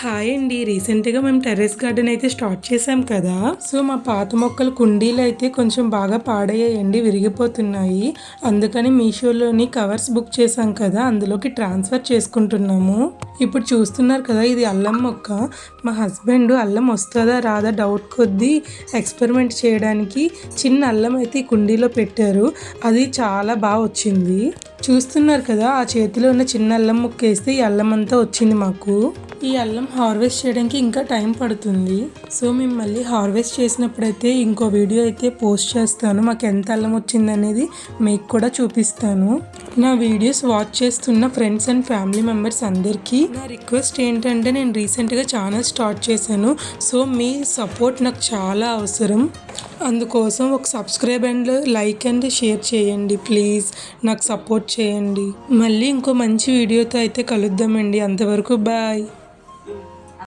Hi అండి. రీసెంట్గా మేము టెర్రస్ గార్డెన్ అయితే స్టార్ట్ చేసాం కదా. సో మా పాత మొక్కలు కుండీలు అయితే కొంచెం బాగా పాడయ్యాయండి విరిగిపోతున్నాయి. అందుకని మీషోలోని కవర్స్ బుక్ చేసాం కదా అందులోకి ట్రాన్స్ఫర్ చేసుకుంటున్నాము. ఇప్పుడు చూస్తున్నారు కదా ఇది అల్లం మొక్క. మా హస్బెండ్ అల్లం వస్తుందా రాదా డౌట్ కొద్దీ ఎక్స్పెరిమెంట్ చేయడానికి చిన్న అల్లం అయితే ఈ కుండీలో పెట్టారు. అది చాలా బాగా వచ్చింది. చూస్తున్నారు కదా ఆ చేతిలో ఉన్న చిన్న అల్లం ముక్క వేస్తే ఈ అల్లం అంతా వచ్చింది మాకు. ఈ అల్లం హార్వెస్ట్ చేయడానికి ఇంకా టైం పడుతుంది. సో మేము మళ్ళీ హార్వెస్ట్ చేసినప్పుడైతే ఇంకో వీడియో అయితే పోస్ట్ చేస్తాను. మాకు ఎంత అల్లం వచ్చింది అనేది మీకు కూడా చూపిస్తాను. నా వీడియోస్ వాచ్ చేస్తున్న ఫ్రెండ్స్ అండ్ ఫ్యామిలీ మెంబర్స్ అందరికీ నా రిక్వెస్ట్ ఏంటంటే నేను రీసెంట్గా ఛానల్ స్టార్ట్ చేశాను. సో మీ సపోర్ట్ నాకు చాలా అవసరం. అందుకోసం ఒక subscribe and like and share చేయండి ప్లీజ్. నాకు సపోర్ట్ చేయండి. మళ్ళీ ఇంకో మంచి వీడియోతో అయితే కలుద్దామండి. అంతవరకు బాయ్.